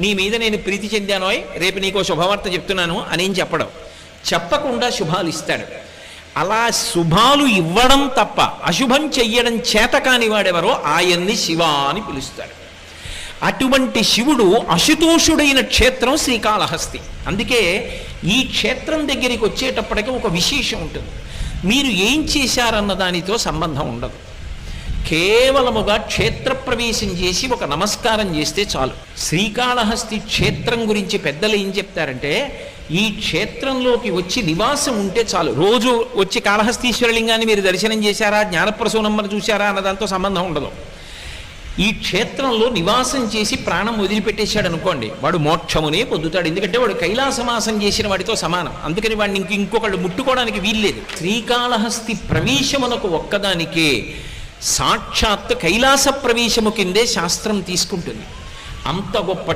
నీ మీద నేను ప్రీతి చెందానోయ్ రేపు నీకు శుభవార్త చెప్తున్నాను అనేం చెప్పడం. చెప్పకుండా శుభాలు ఇస్తాడు. అలా శుభాలు ఇవ్వడం తప్ప అశుభం చెయ్యడం చేత కాని వాడెవరో ఆయన్ని శివ అని పిలుస్తాడు. అటువంటి శివుడు అశుతోషుడైన క్షేత్రం శ్రీకాళహస్తి. అందుకే ఈ క్షేత్రం దగ్గరికి వచ్చేటప్పటికి ఒక విశేషం ఉంటుంది. మీరు ఏం చేశారన్న దానితో సంబంధం ఉండదు. కేవలముగా క్షేత్ర ప్రవేశం చేసి ఒక నమస్కారం చేస్తే చాలు. శ్రీకాళహస్తి క్షేత్రం గురించి పెద్దలు ఏం చెప్తారంటే ఈ క్షేత్రంలోకి వచ్చి నివాసం ఉంటే చాలు. రోజు వచ్చి కాళహస్తీశ్వరలింగాన్ని మీరు దర్శనం చేశారా జ్ఞానప్రసూనమ్మను చూశారా అన్న దాంతో సంబంధం ఉండదు. ఈ క్షేత్రంలో నివాసం చేసి ప్రాణం వదిలిపెట్టేశాడు అనుకోండి వాడు మోక్షమునే పొందుతాడు. ఎందుకంటే వాడు కైలాసమాసం చేసిన వాడితో సమానం. అందుకని వాడిని ఇంక ఇంకొకళ్ళు ముట్టుకోవడానికి వీల్లేదు. శ్రీకాళహస్తి ప్రవేశమునకు ఒక్కదానికే సాక్షాత్ కైలాస ప్రవేశము కిందే శాస్త్రం తీసుకుంటుంది. అంత గొప్ప